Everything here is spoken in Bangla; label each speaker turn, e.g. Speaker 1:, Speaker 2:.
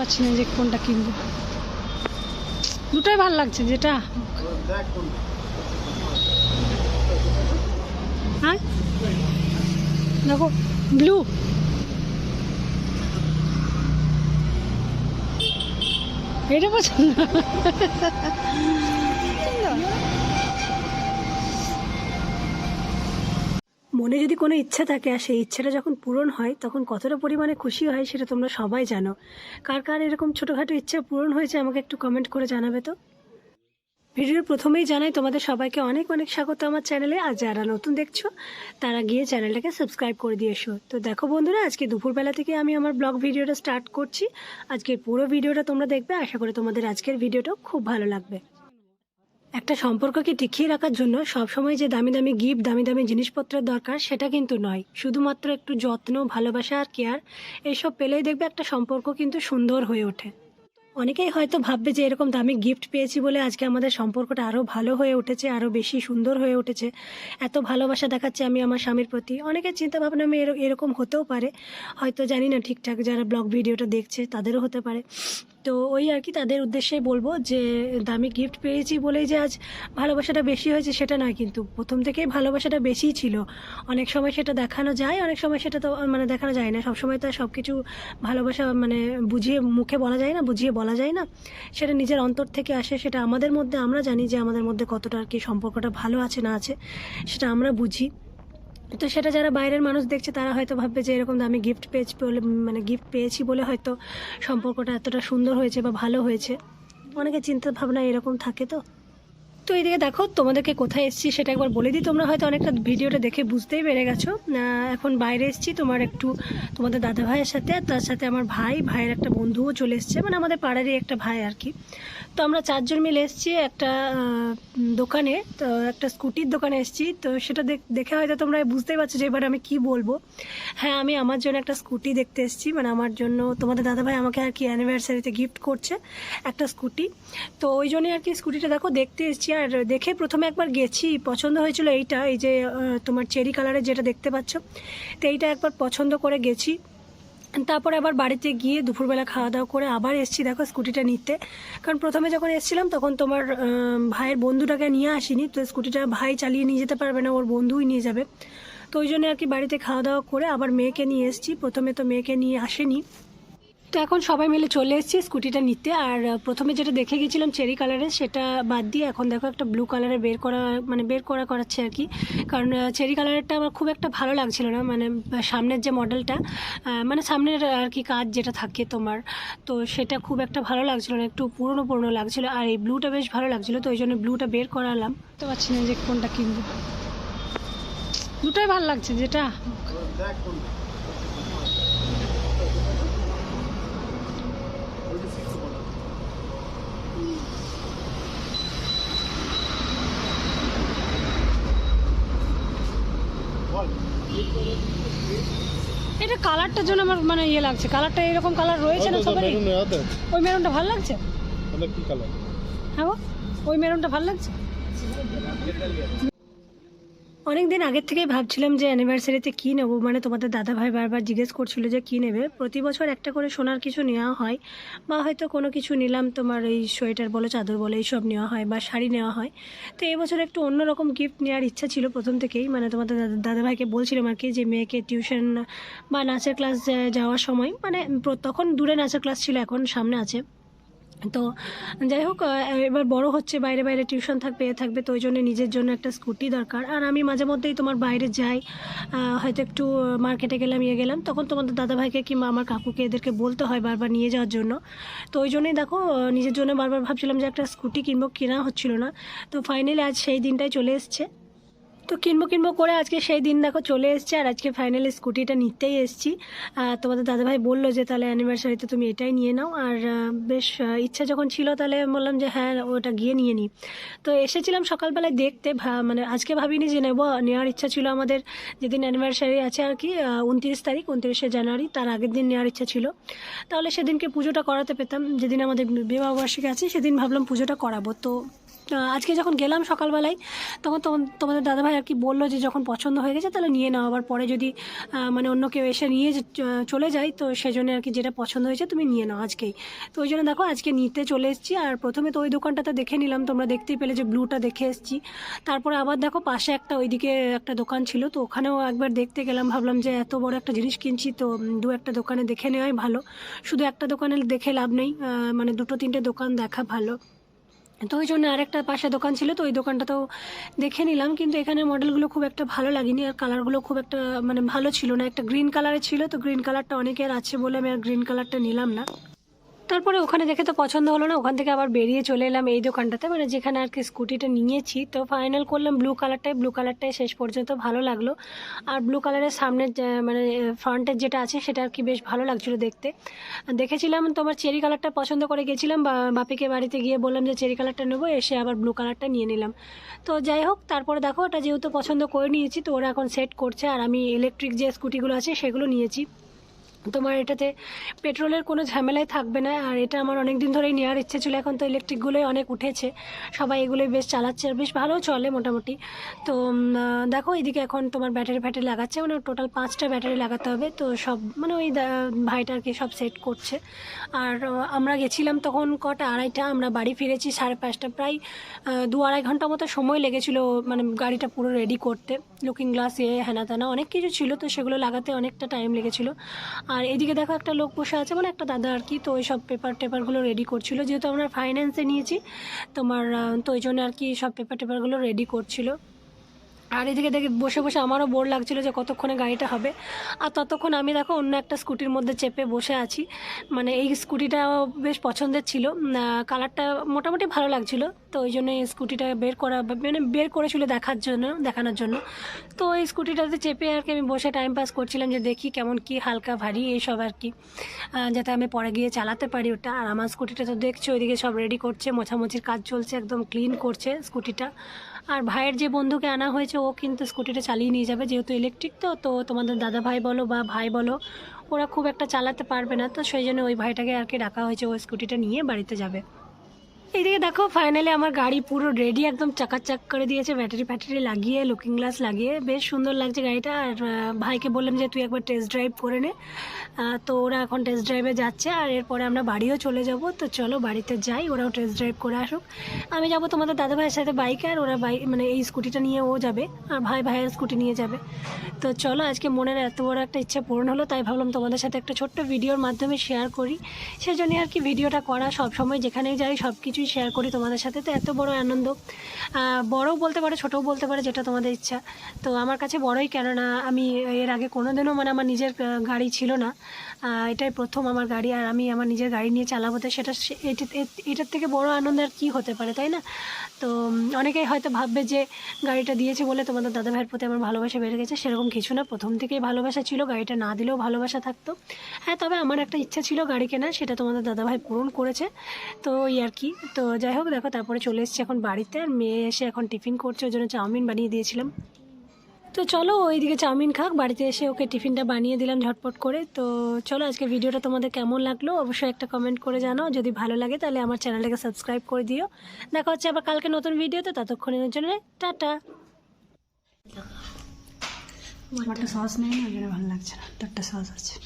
Speaker 1: পারছি না যে কোনটা কিনবো। দুটোই ভালো লাগছে যেটা। হ্যাঁ? দেখো ব্লু এটা পছন্দ। মনে যদি কোনো ইচ্ছা থাকে আর সেই ইচ্ছাটা যখন পূরণ হয়, তখন কতটা পরিমাণে খুশি হয় সেটা তোমরা সবাই জানো। কার কার এরকম ছোটোখাটো ইচ্ছা পূরণ হয়েছে আমাকে একটু কমেন্ট করে জানাবে তো? ভিডিওর প্রথমেই জানাই, তোমাদের সবাইকে অনেক অনেক স্বাগত আমার চ্যানেলে। আর যারা নতুন দেখছ, তারা গিয়ে চ্যানেলটাকে সাবস্ক্রাইব করে দিয়ে এসো। তো দেখো বন্ধুরা, আজকে দুপুরবেলা থেকে আমি আমার ব্লগ ভিডিওটা স্টার্ট করছি। আজকের পুরো ভিডিওটা তোমরা দেখবে। আশা করি তোমাদের আজকের ভিডিওটাও খুব ভালো লাগবে। একটা সম্পর্ককে টিকিয়ে রাখার জন্য সবসময় যে দামি দামি গিফট, দামি দামি জিনিসপত্রের দরকার সেটা কিন্তু নয়। শুধুমাত্র একটু যত্ন, ভালোবাসা আর কেয়ার এইসব পেলেই দেখবে একটা সম্পর্ক কিন্তু সুন্দর হয়ে ওঠে। অনেকেই হয়তো ভাববে যে এরকম দামি গিফট পেয়েছি বলে আজকে আমাদের সম্পর্কটা আরও ভালো হয়ে উঠেছে আরও বেশি সুন্দর হয়ে উঠেছে। এত ভালোবাসা দেখাচ্ছে আমি আমার স্বামীর প্রতি। অনেকের চিন্তাভাবনা আমি এর- এরকম হতেও পারে। হয়তো জানি না ঠিকঠাক যারা ব্লগ ভিডিওটা দেখছে তাদেরও হতে পারে। তো ওই আর কি তাদের উদ্দেশ্যেই বলব যে, দামি গিফট পেয়েছি বলেই যে আজ ভালোবাসাটা বেশি হয়েছে সেটা নয় কিন্তু প্রথম থেকেই ভালোবাসাটা বেশিই ছিল। অনেক সময় সেটা দেখানো যায়, অনেক সময় সেটা তো মানে দেখানো যায় না। সবসময় তো সব কিছু ভালোবাসা মানে বুঝিয়ে মুখে বলা যায় না, বুঝিয়ে বলা যায় না। সেটা নিজের অন্তর থেকে আসে, সেটা আমাদের মধ্যে আমরা জানি যে আমাদের মধ্যে কতটা আর কি সম্পর্কটা ভালো আছে না আছে, সেটা আমরা বুঝি। তো সেটা যারা বাইরের মানুষ দেখছে, তারা হয়তো ভাববে যে এরকম দামি গিফট পেয়েছি বলে মানে গিফট পেয়েছি বলে হয়তো সম্পর্কটা এতটা সুন্দর হয়েছে বা ভালো হয়েছে। অনেকে চিন্তা ভাবনা এরকম থাকে তো। তো এইদিকে দেখো, তোমাদেরকে কোথায় এসেছি সেটা একবার বলে দিই। তোমরা হয়তো অনেকটা ভিডিওটা দেখে বুঝতেই পেরে গেছো। এখন বাইরে এসেছি, তোমার একটু তোমাদের দাদা ভাইয়ের সাথে, আর তার সাথে আমার ভাই, ভাইয়ের একটা বন্ধুও চলে এসছে মানে আমাদের পাড়ারই একটা ভাই আর কি। তো আমরা চারজন মিলে এসেছি একটা দোকানে, তো একটা স্কুটির দোকানে এসেছি। তো সেটা দেখ- হয়তো তোমরা বুঝতেই পারছ যে এবার আমি কি বলব। হ্যাঁ আমি আমার জন্য একটা স্কুটি দেখতে এসেছি মানে আমার জন্য তোমাদের দাদাভাই আমাকে আর কি অ্যানিভার্সারিতে গিফট করছে একটা স্কুটি। তো ওই জন্যই আর কি স্কুটিটা দেখো, দেখতে এসেছি। আর দেখে প্রথমে একবার গেছি, পছন্দ হয়েছিল এইটা, এই যে তোমার চেরি কালারের যেটা দেখতে পাচ্ছ। তো এইটা একবার পছন্দ করে গেছি। তারপরে আবার বাড়িতে গিয়ে দুপুরবেলা খাওয়া দাওয়া করে আবার এসেছি, দেখো স্কুটিটা নিতে। কারণ প্রথমে যখন এসেছিলাম, তখন তোমার ভাইয়ের বন্ধুটাকে নিয়ে আসিনি, তো স্কুটিটা ভাই চালিয়ে নিয়ে যেতে পারবে না, ওর বন্ধুই নিয়ে যাবে। তো ওই জন্য আর কি বাড়িতে খাওয়া দাওয়া করে আবার মেয়েকে নিয়ে এসেছি। প্রথমে তো মেয়েকে নিয়ে আসেনি। তো এখন সবাই মিলে চলে এসেছি স্কুটিটা নিতে। আর প্রথমে যেটা দেখে গেছিলাম চেরি কালারের সেটা বাদ দিয়ে এখন দেখো একটা ব্লু কালারের বের করা মানে বের করা করাচ্ছে আর কি। কারণ চেরি কালারেরটা আমার খুব একটা ভালো লাগছিল না মানে সামনের যে মডেলটা মানে সামনের আর কি কাজ যেটা থাকে তোমার তো সেটা খুব একটা ভালো লাগছিল না একটু পুরনো পুরনো লাগছিল। আর এই ব্লুটা বেশ ভালো লাগছিল তো ওই জন্য ব্লুটা বের করালাম। তো পারছি না যে কোনটা কিনবো। দুটোই ভালো লাগছে যেটা? কালারটার জন্য আমার মানে ইয়ে লাগছে। কালারটা এরকম কালার রয়েছে না সবারই? ওই মেরুনটা ভালো লাগছে?
Speaker 2: কি কালার?
Speaker 1: হ্যাঁ? ওই মেরুনটা ভালো লাগছে? অনেক দিন আগের থেকেই ভাবছিলাম যে অ্যানিভার্সারিতে কী নেব? মানে তোমাদের দাদা ভাই বারবার জিজ্ঞেস করছিল যে কী নেবে? প্রতি বছর একটা করে সোনার কিছু নেওয়া হয় বা হয়তো কোনো কিছু নিলাম, তোমার এই সোয়েটার বলো, চাদর বলো, এইসব নেওয়া হয় বা শাড়ি নেওয়া হয়। তো এবছর একটু অন্যরকম গিফট নেওয়ার ইচ্ছা ছিল প্রথম থেকেই। মানে তোমাদের দাদা- ভাইকে বলছিলাম আর কি যে মেয়েকে টিউশন বা নাচের ক্লাস যাওয়ার সময় মানে তখন দূরে নাচের ক্লাস ছিল, এখন সামনে আছে। তো যাই হোক এবার বড় হচ্ছে, বাইরে বাইরে টিউশন থাকবে, এ থাকবে, তো ওই জন্য নিজের জন্য একটা স্কুটি দরকার। আর আমি মাঝে মধ্যেই তোমার বাইরে যাই হয়তো একটু মার্কেটে গেলাম ইয়ে গেলাম, তখন তোমাদের দাদাভাইকে কিংবা আমার কাকুকে এদেরকে বলতে হয় বারবার নিয়ে যাওয়ার জন্য। তো ওই জন্যই দেখো নিজের জন্য বারবার ভাবছিলাম যে একটা স্কুটি কিনবো, কেনা হচ্ছিল না। তো ফাইনালি আজ সেই দিনটাই চলে এসছে। তো কিনবো কিনবো করে আজকে সেই দিন দেখো চলে এসছে, আর আজকে ফাইনালি স্কুটিটা নিতেই এসছি। তোমাদের দাদাভাই বলল যে, তাহলে অ্যানিভার্সারিতে তুমি এটাই নিয়ে নাও। আর বেশ ইচ্ছা যখন ছিল, তাহলে বললাম যে হ্যাঁ ওটা গিয়ে নিয়ে নিই তো এসেছিলাম সকালবেলায় দেখতে মানে আজকে ভাবিনি যে নেব। নেওয়ার ইচ্ছা ছিল আমাদের যেদিন অ্যানিভার্সারি আছে আর কি উনত্রিশ তারিখ, উনত্রিশে জানুয়ারি, তার আগের দিন নেওয়ার ইচ্ছা ছিল। তাহলে সেদিনকে পুজোটা করাতে পেতাম। যেদিন আমাদের বিবাহবার্ষিকী আছে, সেদিন ভাবলাম পুজোটা করাবো। তো আজকে যখন গেলাম সকালবেলায়, তখন তখন তোমাদের দাদাভাই আর কি বলল যে যখন পছন্দ হয়ে গেছে তাহলে নিয়ে নাও। আবার পরে যদি মানে অন্য কেউ এসে নিয়ে চলে যায়, তো সেজন্য আর কি যেটা পছন্দ হয়েছে তুমি নিয়ে নাও আজকেই। তো ওই জন্য দেখো আজকে নিতে চলে এসেছি। আর প্রথমে তো ওই দোকানটাতে দেখে নিলাম, তোমরা দেখতেই পেলে যে ব্লুটা দেখে এসেছি। তারপরে আবার দেখো পাশে একটা ওইদিকে একটা দোকান ছিল, তো ওখানেও একবার দেখতে গেলাম, ভাবলাম যে এত বড় একটা জিনিস কিনছি, তো দু একটা দোকানে দেখে নেওয়াই ভালো। শুধু একটা দোকানে দেখে লাভ নেই মানে দুটো তিনটে দোকান দেখা ভালো। তো ওই জন্য আরেকটা পাশে দোকান ছিল, তো ওই দোকানটাতেও দেখে নিলাম, কিন্তু এখানে মডেলগুলো খুব একটা ভালো লাগেনি, আর কালারগুলো খুব একটা মানে ভালো ছিল না। একটা গ্রিন কালারের ছিল, তো গ্রিন কালারটা অনেকের আছে বলে আমি আর গ্রিন কালারটা নিলাম না। তারপরে ওখানে দেখে তো পছন্দ হলো না, ওখান থেকে আবার বেরিয়ে চলে এলাম এই দোকানটাতে। মানে যেখানে আর কি স্কুটিটা নিয়েছি, তো ফাইনাল করলাম ব্লু কালারটাই ব্লু কালারটাই শেষ পর্যন্ত ভালো লাগল। আর ব্লু কালারের সামনের মানে ফ্রন্টের যেটা আছে, সেটা আর কি বেশ ভালো লাগছিল দেখতে। দেখেছিলাম তোমার চেরি কালারটা পছন্দ করে গেছিলাম, বা, বাপিকে বাড়িতে গিয়ে বললাম যে চেরি কালারটা নেব, এসে আবার ব্লু কালারটা নিয়ে নিলাম। তো যাই হোক, তারপরে দেখো ওটা যেহেতু পছন্দ করে নিয়েছি, তো ওরা এখন সেট করছে, আর আমি ইলেকট্রিক যে স্কুটিগুলো আছে, সেগুলো নিয়েছি। তোমার এটাতে পেট্রোলের কোনো ঝামেলাই থাকবে না, আর এটা আমার অনেক দিন ধরেই নেওয়ার ইচ্ছে ছিল। এখন তো ইলেকট্রিকগুলোই অনেক উঠেছে, সবাই এগুলোই বেশ চালাচ্ছে আর বেশ ভালো চলে মোটামুটি। তো দেখো এদিকে এখন তোমার ব্যাটারি ফ্যাটারি লাগাচ্ছে মানে টোটাল পাঁচটা ব্যাটারি লাগাতে হবে। তো সব মানে ওই দা- ভাইটা আর সব সেট করছে। আর আমরা গেছিলাম তখন কটা, আড়াইটা, আমরা বাড়ি ফিরেছি সাড়ে পাঁচটা, প্রায় দু আড়াই ঘণ্টা মতো সময় লেগেছিল মানে গাড়িটা পুরো রেডি করতে। লুকিং গ্লাস এ হ্যানা ত্যানা অনেক কিছু ছিল, তো সেগুলো লাগাতে অনেকটা টাইম লেগেছিল। আর এদিকে দেখো একটা লোক বসে আছে মানে একটা দাদা আর কি, তো ওই সব পেপার টেপারগুলো রেডি করছিল। যেহেতু আমরা ফাইন্যান্সে নিয়েছি, তোমার তো ওই জন্য আর কি সব পেপার টেপারগুলো রেডি করছিল। আর এদিকে দেখে বসে বসে আমারও বোর লাগছিল যে কতক্ষণে গাড়িটা হবে। আর ততক্ষণ আমি দেখো অন্য একটা স্কুটির মধ্যে চেপে বসে আছি। মানে এই স্কুটিটা বেশ পছন্দের ছিল। কালারটা মোটামুটি ভালো লাগছিল। তো ওই জন্য স্কুটিটা বের করা মানে বের করেছিল দেখার জন্য, দেখানোর জন্য। তো ওই স্কুটিটাতে চেপে আর কি আমি বসে টাইম পাস করছিলাম যে দেখি কেমন কি হালকা ভারী এইসব আর কি। যাতে আমি পরে গিয়ে চালাতে পারি ওটা। আর আমার স্কুটিটা তো দেখছ ওইদিকে সব রেডি করছে, মোছামুছির কাজ চলছে, একদম ক্লিন করছে স্কুটিটা। আর ভাইয়ের যে বন্ধুকে আনা হয়েছে কিন্তু স্কুটিটা চালিয়ে নিয়ে যাবে, যেহেতু ইলেকট্রিক তো তো তোমাদের দাদা ভাই বলো বা ভাই বলো, ওরা খুব একটা চালাতে পারবে না। তো সেই জন্য ওই ভাইটাকে আর কি ডাকা হয়েছে ওই স্কুটিটা নিয়ে বাড়িতে যাবে। এইদিকে দেখো ফাইনালি আমার গাড়ি পুরো রেডি একদম চাকাচাক করে দিয়েছে ব্যাটারি ফ্যাটারি লাগিয়ে লুকিং গ্লাস লাগিয়ে, বেশ সুন্দর লাগছে গাড়িটা। আর ভাইকে বললাম যে, তুই একবার টেস্ট ড্রাইভ করে নে। তো ওরা এখন টেস্ট ড্রাইভে যাচ্ছে, আর এরপরে আমরা বাড়িও চলে যাব। তো চলো বাড়িতে যাই, ওরাও টেস্ট ড্রাইভ করে আসুক। আমি যাব তোমাদের দাদা ভাইয়ের সাথে বাইকে আর, ওরা বাইক মানে এই স্কুটিটা নিয়ে ও যাবে, আর ভাই ভাইয়ের স্কুটি নিয়ে যাবে। তো চলো, আজকে মনের এত বড় একটা ইচ্ছা পূরণ হলো, তাই ভাবলাম তোমাদের সাথে একটা ছোট্ট ভিডিওর মাধ্যমে শেয়ার করি। সেজন্য আর কি ভিডিওটা করা সব সময় যেখানেই যাই সব কিছুই শেয়ার করি তোমাদের সাথে, তো এত বড় আনন্দ। বড়ও বলতে পারে, ছোটও বলতে পারে, যেটা তোমাদের ইচ্ছা। তো আমার কাছে বড়ই, কেননা আমি এর আগে কোনোদিনও মানে আমার নিজের গাড়ি ছিল না। এটাই প্রথম আমার গাড়ি, আর আমি আমার নিজের গাড়ি নিয়ে চালাবো, তো সেটা এটার থেকে বড় আনন্দ আর কী হতে পারে, তাই না? তো অনেকেই হয়তো ভাববে যে গাড়িটা দিয়েছে বলে তোমাদের দাদা ভাইয়ের প্রতি আমার ভালোবাসা বেড়ে গেছে, সেরকম কিছু না। প্রথম থেকেই ভালোবাসা ছিল, গাড়িটা না দিলেও ভালোবাসা থাকতো। হ্যাঁ তবে আমার একটা ইচ্ছা ছিল গাড়ি কেনা সেটা তোমাদের দাদা ভাই পূরণ করেছে। তো ওই আর কি তো যাই হোক, দেখো, তারপরে চলে এসেছি এখন বাড়িতে। আর মেয়ে এসে এখন টিফিন করছে, ওই জন্য চাউমিন বানিয়ে দিয়েছিলাম। তো চলো, ওইদিকে চাউমিন খাক, বাড়িতে এসে ওকে টিফিনটা বানিয়ে দিলাম ঝটপট করে। তো চলো, আজকে ভিডিওটা তোমাদের কেমন লাগল অবশ্যই একটা কমেন্ট করে জানাও। যদি ভালো লাগে, তাহলে আমার চ্যানেলটাকে সাবস্ক্রাইব করে দিও। দেখা হচ্ছে আবার কালকে নতুন ভিডিওতে, ততক্ষণের জন্য টাটা।
Speaker 2: সস নেই না ভালো লাগছে না। তোরটা সস আছে।